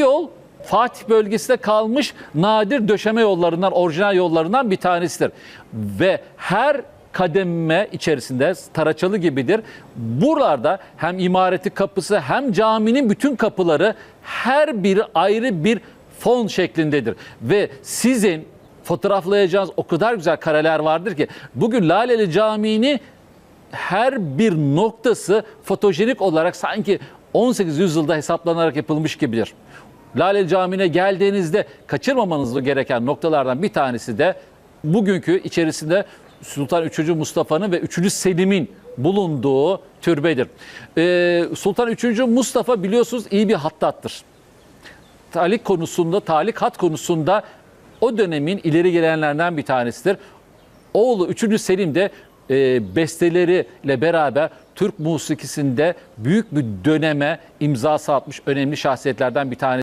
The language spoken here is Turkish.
yol Fatih bölgesinde kalmış nadir döşeme yollarından, orijinal yollarından bir tanesidir. Ve her kademe içerisinde Taraçalı gibidir. Buralarda hem imareti kapısı hem caminin bütün kapıları her biri ayrı bir fon şeklindedir. Ve sizin fotoğraflayacağınız o kadar güzel kareler vardır ki bugün Laleli Camii'ni her bir noktası fotojenik olarak sanki 18 yüzyılda hesaplanarak yapılmış gibidir. Laleli Camii'ne geldiğinizde kaçırmamanız gereken noktalardan bir tanesi de bugünkü içerisinde Sultan 3. Mustafa'nın ve 3. Selim'in bulunduğu türbedir. Ee, Sultan 3. Mustafa biliyorsunuz iyi bir hattattır talik konusunda, talik hat konusunda o dönemin ileri gelenlerden bir tanesidir. Oğlu 3. Selim de e, besteleriyle beraber Türk musikisinde büyük bir döneme imza atmış önemli şahsiyetlerden bir tanesi.